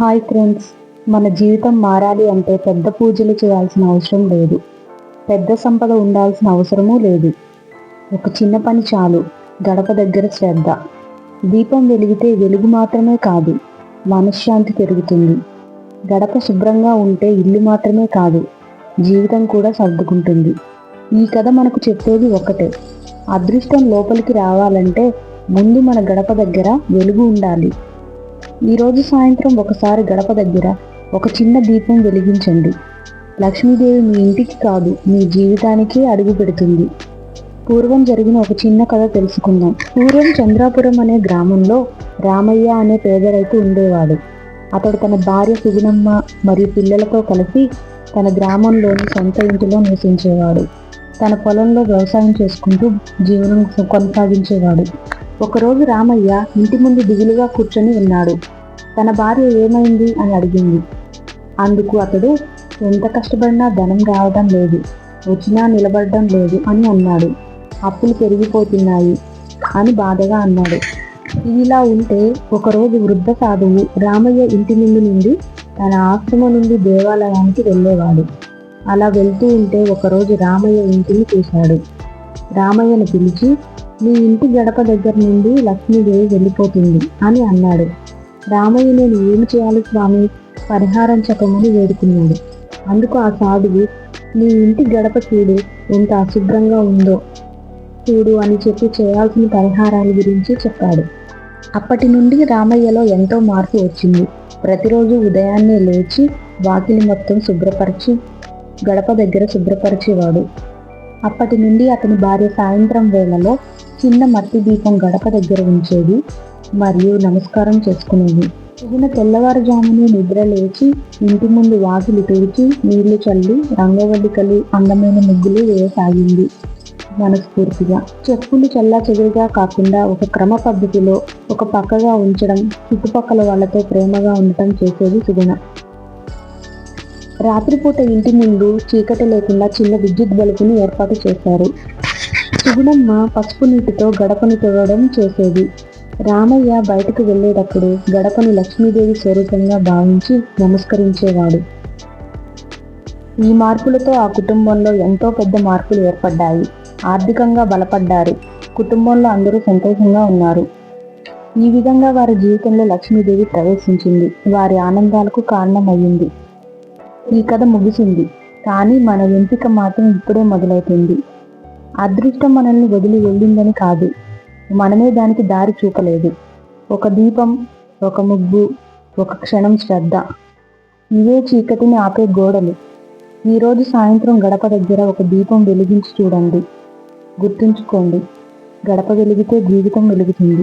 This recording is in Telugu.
హాయ్ ఫ్రెండ్స్ మన జీవితం మారాలి అంటే పెద్ద పూజలు చేయాల్సిన అవసరం లేదు. పెద్ద సంపద ఉండాల్సిన అవసరమూ లేదు. ఒక చిన్న పని చాలు గడప దగ్గర శ్రద్ధ. దీపం వెలిగితే వెలుగు మాత్రమే కాదు మనశ్శాంతి పెరుగుతుంది. గడప శుభ్రంగా ఉంటే ఇల్లు మాత్రమే కాదు జీవితం కూడా సర్దుకుంటుంది. ఈ కథ మనకు చెప్పేది ఒకటే అదృష్టం లోపలికి రావాలంటే ముందు మన గడప దగ్గర వెలుగు ఉండాలి. ఈరోజు సాయంత్రం ఒకసారి గడప దగ్గర ఒక చిన్న దీపం వెలిగించండి. లక్ష్మీదేవి మీ ఇంటికి కాదు మీ జీవితానికి అడుగు పెడుతుంది. పూర్వం జరిగిన ఒక చిన్న కథ తెలుసుకుందాం. పూర్వం చంద్రాపురం అనే గ్రామంలో రామయ్య అనే పేద రైతు ఉండేవాడు. అతడు తన భార్య సుగుణమ్మ మరియు పిల్లలతో కలిసి తన గ్రామంలోని సొంత ఇంటిలో నివసించేవాడు. తన పొలంలో వ్యవసాయం చేసుకుంటూ జీవనం కొనసాగించేవాడు. ఒకరోజు రామయ్య ఇంటి ముందు దిగులుగా కూర్చొని ఉన్నాడు. తన భార్య ఏమైంది అని అడిగింది. అందుకు అతడు ఎంత కష్టపడినా ధనం రావడం లేదు. వచ్చినా నిలబడడం లేదు అని అన్నాడు. అప్పులు పెరిగిపోతున్నాయి అని బాధగా అన్నాడు. ఇలా ఉంటే ఒకరోజు వృద్ధ సాధువు రామయ్య ఇంటి ముందు నుండి తన ఆశ్రమం నుండి దేవాలయానికి వెళ్ళేవాడు. అలా వెళ్తూ ఉంటే ఒకరోజు రామయ్య ఇంటిని చూశాడు. రామయ్యను పిలిచి మీ ఇంటి గడప దగ్గర నుండి లక్ష్మీదేవి వెళ్ళిపోతుంది అని అన్నాడు. రామయ్య నేను ఏమి చేయాలి స్వామి? పరిహారం చెప్పమని వేడుకున్నాడు. అందుకు ఆ సాధువు నీ ఇంటి గడప చూడు ఎంత అశుభ్రంగా ఉందో. చూడు అని చెప్పి చేయాల్సిన పరిహారాల గురించి చెప్పాడు. అప్పటి నుండి రామయ్యలో ఎంతో మార్పు వచ్చింది. ప్రతిరోజు ఉదయాన్నే లేచి వాకిలి మొత్తం శుభ్రపరిచి గడప దగ్గర శుభ్రపరిచేవాడు. అప్పటి నుండి అతని భార్య సాయంత్రం వేళలో చిన్న మట్టి దీపం గడప దగ్గర ఉంచేది మరియు నమస్కారం చేసుకునేది. పొద్దున తెల్లవారుజామునే నిద్ర లేచి ఇంటి ముందు వాకిలి తుడిచి నీళ్ళు చల్లి రంగవల్లికలు అందమైన ముగ్గులు వేయసాగింది మనస్ఫూర్తిగా. చెప్పులు చల్లా చెదురుగా కాకుండా ఒక క్రమ పద్ధతిలో ఒక పక్కగా ఉంచడం చుట్టుపక్కల వాళ్ళతో ప్రేమగా ఉండటం చేసేది సుగుణ. రాత్రిపూట ఇంటి ముందు చీకటి లేకుండా చిన్న విద్యుత్ బల్బును ఏర్పాటు చేశారు. సుగుణమ్మ పసుపు నీటితో గడపను తుడవడం చేసేది. రామయ్య బయటకు వెళ్ళేటప్పుడు గడపను లక్ష్మీదేవి స్వరూపంగా భావించి నమస్కరించేవాడు. ఈ మార్పులతో ఆ కుటుంబంలో ఎంతో పెద్ద మార్పులు ఏర్పడ్డాయి. ఆర్థికంగా బలపడ్డారు. కుటుంబంలో అందరూ సంతోషంగా ఉన్నారు. ఈ విధంగా వారి జీవితంలో లక్ష్మీదేవి ప్రవేశించింది. వారి ఆనందాలకు కారణమయ్యింది. ఈ కథ ముగిసింది. కానీ మన ఎంపిక మాత్రం ఇప్పుడే మొదలవుతుంది. అదృష్టం మనల్ని వదిలి వెళ్ళిందని కాదు. మనమే దానికి దారి చూపలేదు. ఒక దీపం ఒక ముగ్గు ఒక క్షణం శ్రద్ధ. ఇవే చీకటిని ఆపే గోడలు. ఈరోజు సాయంత్రం గడప దగ్గర ఒక దీపం వెలిగించి చూడండి. గుర్తుంచుకోండి. గడప వెలిగితే జీవితం వెలుగుతుంది.